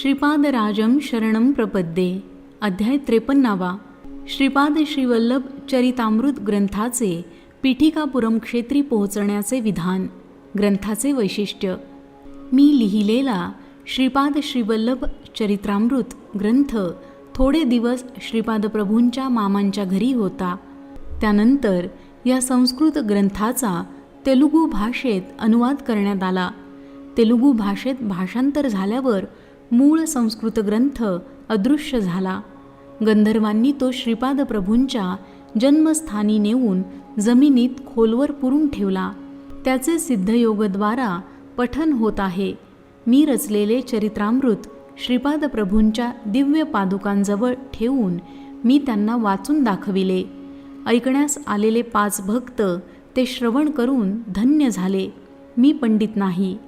श्रीपादराजं शरणं प्रपद्ये। अध्याय त्रेपन्नावा। श्रीपाद श्रीवल्लभ चरितामृत ग्रंथाचे पीठिकापुरम क्षेत्री पोहोचण्याचे विधान ग्रंथाचे वैशिष्ट्य। मी लिहिलेला श्रीपाद श्रीवल्लभ चरित्रामृत ग्रंथ थोडे दिवस श्रीपाद प्रभूंच्या मामांच्या घरी होता। त्यानंतर या संस्कृत ग्रंथाचा तेलुगू भाषेत अनुवाद करण्यात आला। तेलुगू भाषेत भाषांतर झाल्यावर मूळ संस्कृत ग्रंथ अदृश्य झाला. गंधर्वांनी तो श्रीपाद प्रभूंच्या जन्मस्थानी नेऊन जमिनीत खोलवर पुरून ठेवला. त्याचे सिद्धयोगद्वारा पठन होत आहे. मी रचलेले चरित्रामृत श्रीपाद प्रभूंच्या दिव्य पादुकांजवळ ठेवून मी त्यांना वाचून दाखविले. ऐकण्यास आलेले पाच भक्त ते श्रवण करून धन्य झाले. मी पंडित नाही.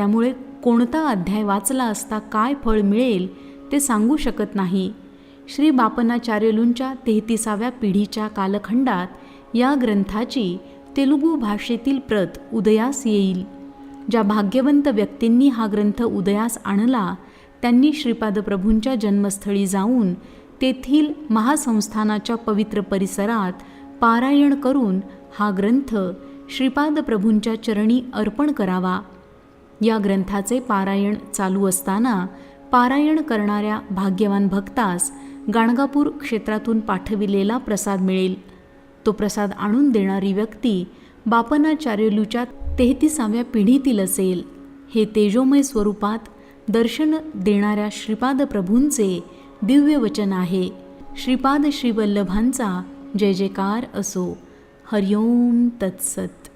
त्यामुळे कोणता अध्याय वाचला असता काय फळ मिळेल ते सांगू शकत नाही. श्री बापनाचार्यलूंच्या तेहतीसाव्या पिढीच्या कालखंडात या ग्रंथाची तेलुगू भाषेतील प्रत उदयास येईल. ज्या भाग्यवंत व्यक्तींनी हा ग्रंथ उदयास आणला त्यांनी श्रीपाद प्रभूंच्या जन्मस्थळी जाऊन तेथील महासंस्थानाच्या पवित्र परिसरात पारायण करून हा ग्रंथ श्रीपाद प्रभूंच्या चरणी अर्पण करावा. या ग्रंथाचे पारायण चालू असताना पारायण करणाऱ्या भाग्यवान भक्तास गाणगापूर क्षेत्रातून पाठविलेला प्रसाद मिळेल. तो प्रसाद आणून देणारी व्यक्ती बापनाचार्यलूच्या तेहतीसाव्या पिढीतील असेल. हे तेजोमय स्वरूपात दर्शन देणाऱ्या श्रीपाद प्रभूंचे दिव्य वचन आहे. श्रीपाद श्रीवल्लभांचा जय जयकार असो. हरिओम तत्सत.